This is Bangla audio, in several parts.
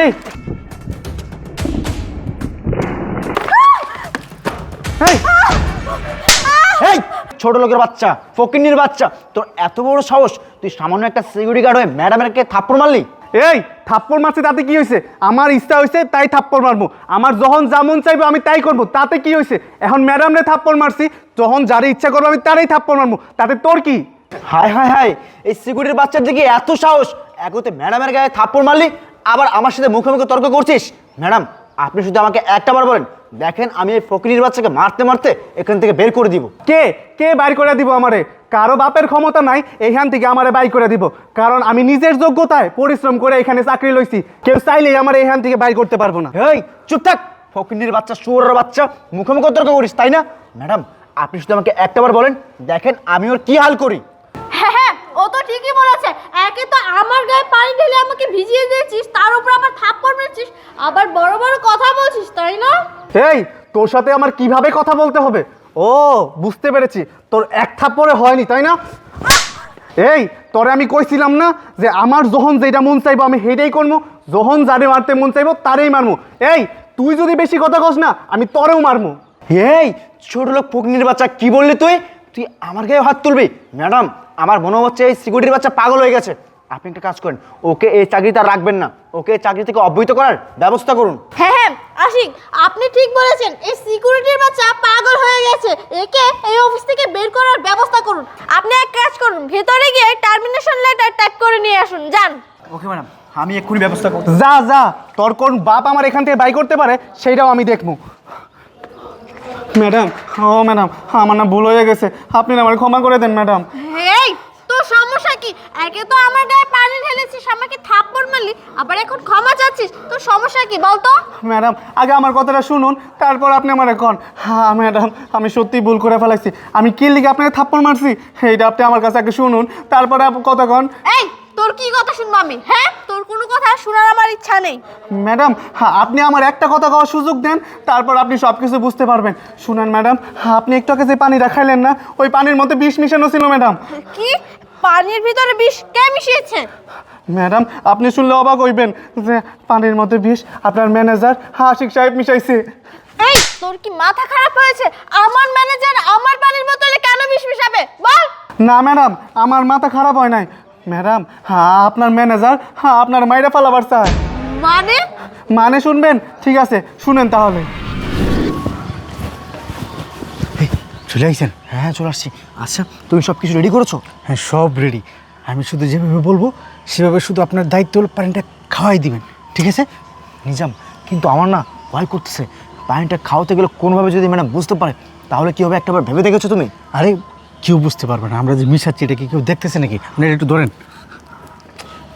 এই। এই। ছোট লোকের বাচ্চা ফকিন্নির বাচ্চা তোর এত বড় সাহস তুই সামান্য একটা সিকিউরিটি গার্ড হয়ে ম্যাডামেরকে থাপ্পড় মারলি? এই থাপ্পড় মারছে তাতে কি হয়েছে আমার ইচ্ছা হয়েছে তাই থাপ্পড় মারবো। আমার যখন যেমন চাইব আমি তাই করব। তাতে কি হয়েছে এখন ম্যাডামরে থাপ্পড় মারছি যখন যারে ইচ্ছা করব আমি তারই থাপ্পড় মারবো। তাতে তোর কি? হায় হায় হায় এই সিকিউরিটির বাচ্চার দিকে এত সাহস? একতে ম্যাডামের গায়ে থাপ্পড় মারলি আবার আমার সাথে মুখোমুখি তর্ক করছিস? ম্যাডাম আপনি শুধু আমাকে একটা বার বলেন। দেখেন আমি এই ফকিনির বাচ্চাকে মারতে মারতে এখান থেকে বের করে দিব। কে? কে বাইর করে দিব আমারে? কারও বাপের ক্ষমতা নাই এখান থেকে আমারে বাই করে দিব। কারণ আমি নিজের যোগ্যতায় পরিশ্রম করে এখানে চাকরি লইছি। কেউ চাইলেই আমার এখান থেকে বাইর করতে পারব না। এই চুপ থাক। ফকিনির বাচ্চা শুয়োরের বাচ্চা মুখোমুখি তর্ক করিস তাই না? ম্যাডাম আপনি শুধু আমাকে একটা বার বলেন। দেখেন আমি ওর কি হাল করি। ঠিকই বলেছে। একে তো আমার গায়ে পানি ঢেলে আমাকে ভিজিয়ে দিয়েছিস তার উপর আমার থাপ্পড় মেরেছিস আবার বড় বড় কথা বলছিস তাই না? এই তোর সাথে আমার কীভাবে কথা বলতে হবে? ও বুঝতে পেরেছি তোর এক থাপ্পড়ে হয়নি তাই না? এই তোরে আমি কইছিলাম না যে আমার যখন যেটা মন চাইব আমি হেটাই করব যখন যারে মারতে মন চাইব তারেই মারমু। এই তুই যদি বেশি কথা কস না আমি তরেও মারমু। এই ছোট লোক ফকিনির বাচ্চা কি বললি তুই? তুই আমার গায়ে হাত তুলবি? ম্যাডাম আমার মনে হচ্ছে এই সিকিউরিটির বাচ্চা পাগল হয়ে গেছে। আপনি একটা কাজ করেন ওকে এই চাকরিতে আর রাখবেন না। ওকে এই চাকরি থেকে অব্যাহত করার ব্যবস্থা করুন। হ্যাঁ হ্যাঁ আশিক আপনি ঠিক বলেছেন এই সিকিউরিটির বাচ্চা পাগল হয়ে গেছে। একে এই অফিস থেকে বের করার ব্যবস্থা করুন। আপনি এক কাজ করুন ভেতরে গিয়ে টার্মিনেশন লেটার টাইপ করে নিয়ে আসুন যান। ওকে ম্যাডাম আমি এক্ষুনি ব্যবস্থা করতে যা যা তোর কোন বাপ আমার এখান থেকে বাই করতে পারে সেইটাও আমি দেখব। ম্যাডাম ও ম্যাডাম আমার না ভুল হয়ে গেছে। আপনি না আমার ক্ষমা করে দেন ম্যাডাম। এই তোর সমস্যা কি? একে তো আমার গায়ে পানি ঢেলেছিস আমাকে থাপ্পড় মারলি আবার এখন ক্ষমা চাচ্ছিস তোর সমস্যা কি বলতো? ম্যাডাম আগে আমার কথাটা শুনুন তারপর আপনি আমার এখন হ্যাঁ ম্যাডাম আমি সত্যি ভুল করে ফেলাইছি। আমি কি লিখে আপনাকে থাপ্পড় মারছি? এইটা আপনি আমার কাছে আগে শুনুন তারপরে কতক্ষণ কথা কন। এই তোর কি কথা শুনব আমি? হ্যাঁ? তোর কোনো কথা শোনার আমার ইচ্ছা নেই। ম্যাডাম হ্যাঁ আপনি আমার একটা কথা কওয়ার সুযোগ দেন তারপর আপনি সব কিছু বুঝতে পারবেন। শুনেন ম্যাডাম হ্যাঁ আপনি একটু আগে যে পানিটা খাইলেন না ওই পানির মধ্যে বিষ মিশানো ছিল ম্যাডাম। কি? পানির ভিতরে বিষ কে মিশিয়েছে? ম্যাডাম আপনি শুনলে অবাক হইবেন যে পানির মধ্যে বিষ আপনার ম্যানেজার আশিক সাহেব মিশাইছে। এই তোর কি মাথা খারাপ হয়েছে? আমার ম্যানেজার আমার পানির বোতলে কেন বিষ মিশাবে? বল। না ম্যাডাম আমার মাথা খারাপ হয় নাই। ম্যাডাম হ্যাঁ আপনার ম্যানেজার হ্যাঁ আপনার মাইরা ফালাবার চায় মানে? মানে শুনবেন? ঠিক আছে শুনেন তাহলে। চলে আসছেন হ্যাঁ চলে আসছি। আচ্ছা তুমি সব কিছু রেডি করেছ? হ্যাঁ সব রেডি আমি শুধু যেভাবে বলব সেভাবে শুধু আপনার দায়িত্ব হলো পানিটা খাওয়াই দিবেন। ঠিক আছে? নিজাম কিন্তু আমার না ভয় করতেছে। পানিটা খাওয়াতে গেলে কোনোভাবে যদি ম্যাডাম বুঝতে পারে তাহলে কি হবে একটাবার ভেবে দেখেছ তুমি? আরে কেউ বুঝতে পারবে না। আমরা যে মিশাচ্ছি এটা কি কেউ দেখতেছে নাকি? আপনি এটা একটু ধরেন।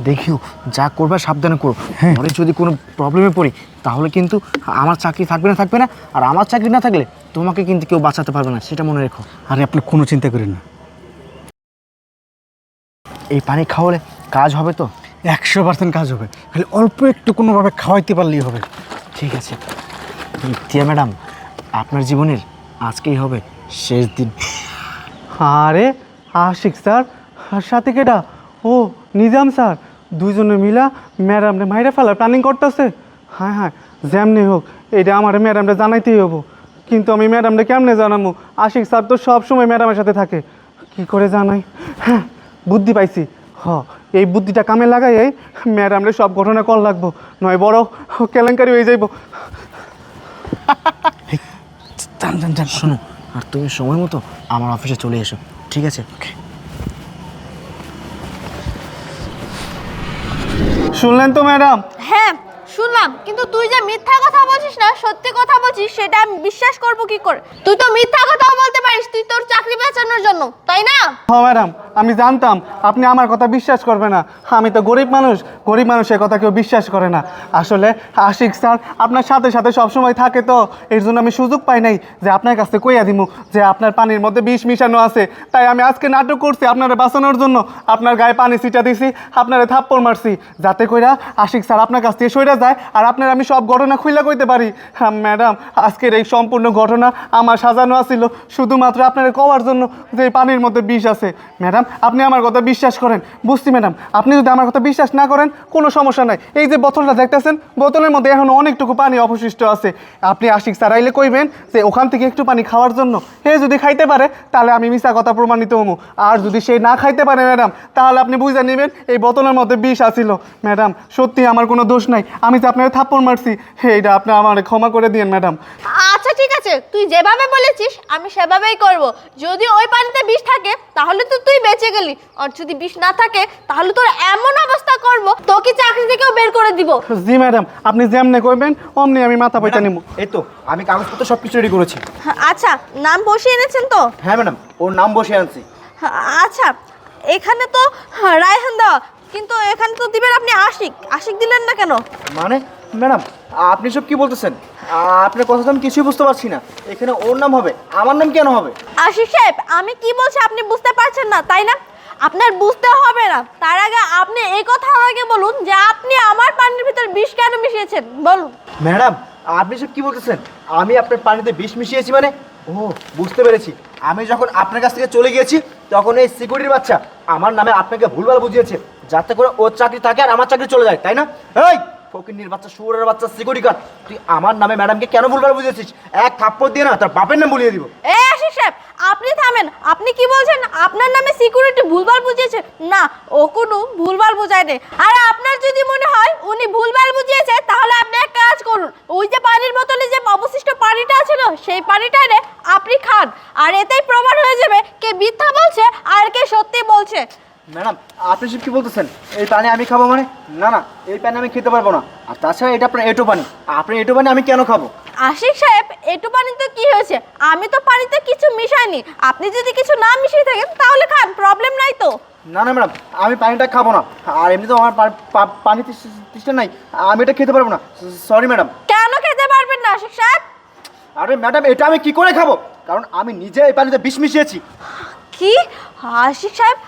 দেখিও যা করবে সাবধানে করো পরে যদি কোনো প্রবলেমে পড়ি তাহলে কিন্তু আমার চাকরি থাকবে না থাকবে না। আর আমার চাকরি না থাকলে তোমাকে কিন্তু কেউ বাঁচাতে পারবে না সেটা মনে রেখো। আরে আপনি কোনো চিন্তা করেন না। এই পানি খাওয়ালে কাজ হবে তো? একশো পার্সেন্ট কাজ হবে। খালি অল্প একটু কোনোভাবে খাওয়াইতে পারলেই হবে। ঠিক আছে। টিয়া ম্যাডাম আপনার জীবনের আজকেই হবে শেষ দিন। আরে আশিক স্যার আর সাথে কেডা? ও নিজাম স্যার দুইজনে মিলা ম্যাডামরে মাইরা ফেলার প্ল্যানিং করতেছে। হ্যাঁ হ্যাঁ যেমনি হোক এটা আমার ম্যাডামরে জানাইতেই হব। কিন্তু আমি ম্যাডামরে কেমনে জানাব আশিক স্যার তো সবসময় ম্যাডামের সাথে থাকে। কি করে জানাই? হ্যাঁ বুদ্ধি পাইছি। হ এই বুদ্ধিটা কামে লাগাই এই ম্যাডামরে সব ঘটনা কল লাগবো। নয় বড় কেলেঙ্কারি হয়ে যাইবো। শোনো আর তুমি সময় মতো আমার অফিসে চলে এসো, ঠিক আছে? ওকে শুনলেন তো, ম্যাডাম? হ্যাঁ শুনলাম, কিন্তু তুই যে মিথ্যা কথা বলছিস না, সত্যি কথা বলছিস, সেটা আমি বিশ্বাস করব কি করে? তুই তো মিথ্যা কথাও বলতে পারিস, তুই তোর চাকরি বাঁচানোর জন্য। তাই না? হ্যাঁ ম্যাডাম, আমি জানতাম, আপনি আমার কথা বিশ্বাস করবে না। আমি তো গরিব মানুষ, গরিব মানুষের কথা কেউ বিশ্বাস করে না। আসলে, আশিক স্যার, আপনার সাথে সাথে সবসময় থাকে তো, এর জন্য আমি সুযোগ পাই নাই যে আপনার কাছে কইয়া দিমু যে আপনার পানির মধ্যে বিষ মিশানো আছে। তাই আমি আজকে নাটক করছি আপনারা বাঁচানোর জন্য। আপনার গায়ে পানি ছিটা দিছি, আপনারা থাপ্পড় মারছি। যাতে কইরা আশিক স্যার আপনার কাছ থেকে সইরা যায় আর আপনার আমি সব ঘটনা খুইলা কইতে পারি। হ্যাঁ ম্যাডাম, আজকের এই সম্পূর্ণ ঘটনা আমার সাজানো আছিল। শুধুমাত্র আপনার কওয়ার জন্য যে পানির মধ্যে বিষ আছে। ম্যাডাম, আপনি আমার কথা বিশ্বাস করেন। বুঝছি, ম্যাডাম। আপনি যদি আমার কথা বিশ্বাস না করেন, কোনো সমস্যা নাই। এই যে বোতলটা দেখতেছেন, বোতলের মধ্যে এখনও অনেকটুকু পানি অবশিষ্ট আছে। আপনি আশিক সারাইলে কইবেন যে, ওখান থেকে একটু পানি খাওয়ার জন্য। হে যদি খাইতে পারে, তাহলে আমি মিশা কথা প্রমাণিত হমু। আর যদি সে না খাইতে পারে, ম্যাডাম, তাহলে আপনি বুঝে নেবেন এই বোতলের মধ্যে বিষ আছিল। ম্যাডাম, সত্যি আমার কোনো দোষ নাই। আমি যে আপনার থাপ্পড় মারছি, হে এটা আপনি আমার ক্ষমা করে দিন ম্যাডাম। আছে তুই যেভাবে বলেছিস আমি সেভাবেই করব। যদি ওই পানিতে বিষ থাকে তাহলে তো তুই বেঁচে গেলি। আর যদি বিষ না থাকে তাহলে তোর এমন অবস্থা করব তোকে চাকরি থেকেও বের করে দিব। জি ম্যাডাম আপনি যেমনে কইবেন অমনি আমি মাথা পয়সা নিব এই তো আমি কাগজপত্র সব কিছু রেডি করেছি আচ্ছা নাম বসিয়ে এনেছেন তো? হ্যাঁ ম্যাডাম ওর নাম বসে আনছি। আচ্ছা এখানে তো রায়হান দেওয়া কিন্তু এখানে তো দিবেন আপনি আশিক। আশিক দিলেন না কেন? মানে? ম্যাডাম আপনি সব কি বলতেছেন? আপনার কথা তো আমি কিছুই বুঝতে পারছি না। এখানে ওর নাম হবে আমার নাম কেন হবে? আশিক সাহেব আমি কি বলছি আপনি বুঝতে পারছেন না তাই না? আপনার বুঝতে হবে না। তার আগে আপনি এই কথা আমাকে বলুন যে আপনি আমার পানির ভিতর বিষ কেন মিশিয়েছেন? বলুন। ম্যাডাম আপনি সব কি বলতেছেন? আমি আপনার পানিতে বিষ মিশিয়েছি মানে? ও বুঝতে পেরেছি। আমি যখন আপনার কাছ থেকে চলে গিয়েছি তখন এই সিকিউরিটির বাচ্চা আমার নামে আপনাকে ভুলভাল বুঝিয়েছে যাতে করে ওর চাকরি থাকে আর আমার চাকরি চলে যায় তাই না? এই! ফকিন্নির বাচ্চা, শুয়োরের বাচ্চা সিকিউরিটি গার্ড তুই আমার নামে ম্যাডামকে কেন ভুলভাল বুঝিয়েছিস এক থাপ্পড় দিয়ে না, তার বাপের নাম বলিয়ে দিব। এই আশিক সাহেব, আপনি থামেন। আপনি কি বলছেন? আপনার নামে সিকিউরিটি ভুলভাল বুঝিয়েছে? না, ও কোনো ভুলভাল বুঝায়নি আর আপনার যদি মনে হয় উনি ভুলভাল বুঝিয়েছে, তাহলে আপনি এক কাজ করুন। ওই যে পানির বোতলে যে অবশিষ্ট পানিটা আছে না সেই পানিটা রে আপনি খান। আর এতেই প্রমাণ হয়ে যাবে কে মিথ্যা বলছে আর কে সত্যি বলছে। ম্যাডাম আপনি সব কি বলতেছেন? এই পানি আমি খাব মানে? না না এই পানি আমি খেতে পারব না। আর তাছাড়া এটা আপনার এটো পানি। আপনার এটো পানি আমি কেন খাব? আশিক সাহেব একটু পানিতে কি হয়েছে? আমি তো পানিতে কিছু মিশাইনি। আপনি যদি কিছু না মিশিয়ে থাকেন তাহলে খান প্রবলেম নাই তো। না না ম্যাডাম আমি পানিটা খাব না। আর এমনি তো আমার পানি তৃষ্ণা নাই। আমি এটা খেতে পারব না। Sorry madam. কেন খেতে পারবেন না আশিক সাহেব? আরে ম্যাডাম এটা আমি কি করে খাব? কারণ আমি নিজে এই পানিতে বিষ মিশিয়েছি। কি? আশিক সাহেব,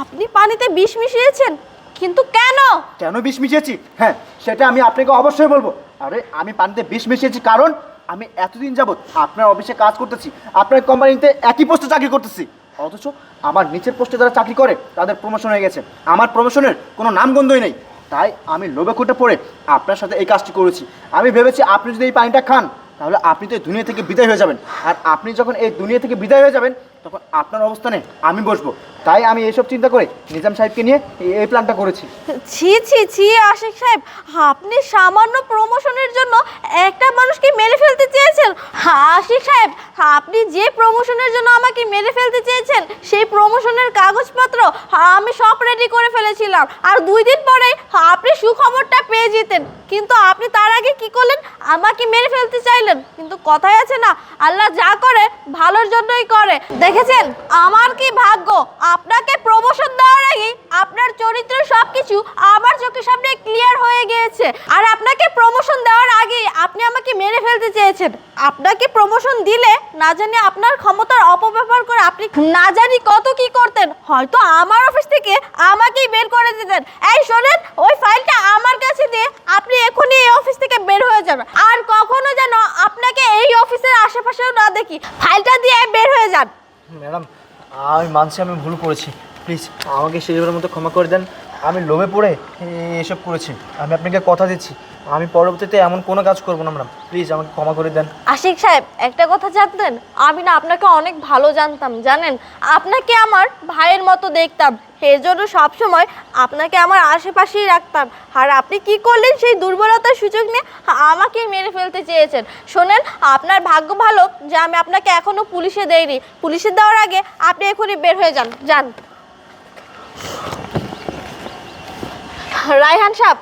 আপনি পানিতে বিষ মিশিয়েছেন, কিন্তু কেন? কেন বিষ মিশিয়েছি? হ্যাঁ সেটা আমি আপনাকে অবশ্যই বলব। আরে, আমি পানিতে বিষ মিশিয়েছি কারণ আমি এতদিন যাবত আপনার অফিসে কাজ করতেছি, আপনার কোম্পানিতে একই পোস্টে চাকরি করতেছি। অথচ আমার নিচের পোস্টে যারা চাকরি করে, তাদের প্রমোশন হয়ে গেছে। আমার প্রমোশনের কোনো নামগন্ধই নেই। তাই আমি লোভে খুঁটে পড়ে আপনার সাথে এই কাজটি করেছি। আমি ভেবেছি আপনি যদি এই পানিটা খান, তাহলে আপনি তো এই দুনিয়া থেকে বিদায় হয়ে যাবেন। আর আপনি যখন এই দুনিয়া থেকে বিদায় হয়ে যাবেন তখন আপনার অবস্থানে আমি বসবো। তাই আমি এসব চিন্তা করে নিজাম সাহেবকে নিয়ে এই- প্ল্যানটা করেছি। ছি ছি ছি, আশিক সাহেব, আপনি সামান্য প্রমোশনের জন্য একটা মানুষকে মেরে ফেলতে চেয়েছেন। আশিক সাহেব, আপনি যে প্রমোশনের জন্য আমাকে মেরে ফেলতে চেয়েছেন, সেই প্রমোশনের কাগজপত্র আমি সব রেডি করে ফেলেছিলাম। আর দুই দিন পরে আপনি সুখবরটা পেয়ে যেতেন। কিন্তু আপনি তার আগে কি করলেন? আমাকে মেরে ফেলতে চাইলেন। কিন্তু কথাই আছে না, আল্লাহ যা করে, ভালোর জন্যই করে। দেখেছেন? আমার কি ভাগ্য? আপনাকে প্রমোশন দেওয়ার আগে আপনার চরিত্র সবকিছু আমার চোখের সামনে ক্লিয়ার হয়ে গিয়েছে। আর আপনাকে প্রমোশন দেওয়ার আগে আপনি আমাকে মেরে ফেলতে চেয়েছেন। আপনাকে প্রমোশন দিলে না জানি আপনার ক্ষমতার অপব্যবহার করে আপনি না জানি কত কি করতেন। হয়তো আমার অফিস থেকে আমাকেই বের করে দিতেন। এই শোনেন, ওই ফাইলটা আমার কাছে দিয়ে আপনি এখনই এই অফিস থেকে বের হয়ে যাবেন আর কখনো যেন আপনাকে এই অফিসের আশেপাশেও না দেখি ফাইলটা দিয়ে বের হয়ে যান ম্যাডাম আমি মানছি, আমি ভুল করেছি। প্লিজ আমাকে শেষবারের মতো ক্ষমা করে দেন। আমি লোভে পড়ে এসব করেছি। আমি আপনাকে কথা দিচ্ছি। আমি পরবর্তীতে এমন কোনো কাজ করব না, ম্যাডাম। প্লিজ আমাকে ক্ষমা করে দেন। আশিক সাহেব, একটা কথা জানতেন? আমি না আপনাকে অনেক ভালো জানতাম, জানেন? আপনাকে আমার ভাইয়ের মতো দেখতাম। সেই জন্য সবসময় আপনাকে আমার আশেপাশেই রাখতাম। আর আপনি কি করলেন সেই দুর্বলতার সুযোগ নিয়ে? আমাকে মেরে ফেলতে চেয়েছেন। শোনেন, আপনার ভাগ্য ভালো যে আমি আপনাকে এখনও পুলিশে দেইনি। পুলিশে দেওয়ার আগে আপনি এখনই বের হয়ে যান। যান। রায়হান সাহেব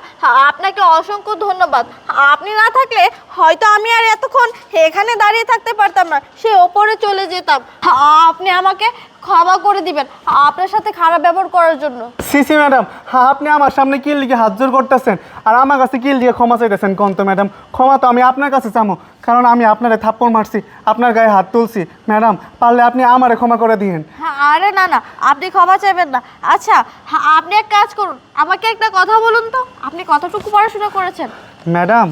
আপনাকে অসংখ্য ধন্যবাদ। আপনি না থাকলে হয়তো আমি আর এতক্ষণ এখানে দাঁড়িয়ে থাকতে পারতাম না সে ওপরে চলে যেতাম। আপনি আমাকে ক্ষমা করে দিবেন আপনার সাথে খারাপ ব্যবহার করার জন্য। সিসি ম্যাডাম আপনি আমার সামনে কি লিখে হাত জোর করতেছেন আর আমার কাছে কি লিখে ক্ষমা চাইতেছেন কন্ত ম্যাডাম। ক্ষমা তো আমি আপনার কাছে চামো কারণ আমি আপনারে থাপ্পড় মারছি আপনার গায়ে হাত তুলছি। ম্যাডাম পারলে আপনি আমারে ক্ষমা করে দিয়েন। হ্যাঁ, আরে না না আপনি ক্ষমা চাইবেন না। আচ্ছা হ্যাঁ, আপনি এক কাজ করুন আমাকে একটা কথা বলুন তো। আপনি কতটুকু পড়াশোনা করেছেন? ম্যাডাম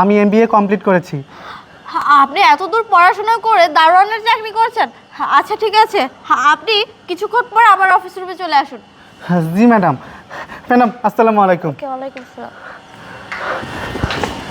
আমি এমবিএ কমপ্লিট করেছি। আপনি এত দূর পড়াশোনা করে দারোয়ানের চাকরি করেছেন? আচ্ছা ঠিক আছে। আপনি কিছুক্ষণ পর আমার অফিস রুমে চলে আসুন। জি ম্যাডাম। ম্যাডাম আসসালামু আলাইকুম। ওয়া ওয়ালাইকুম আসসালাম।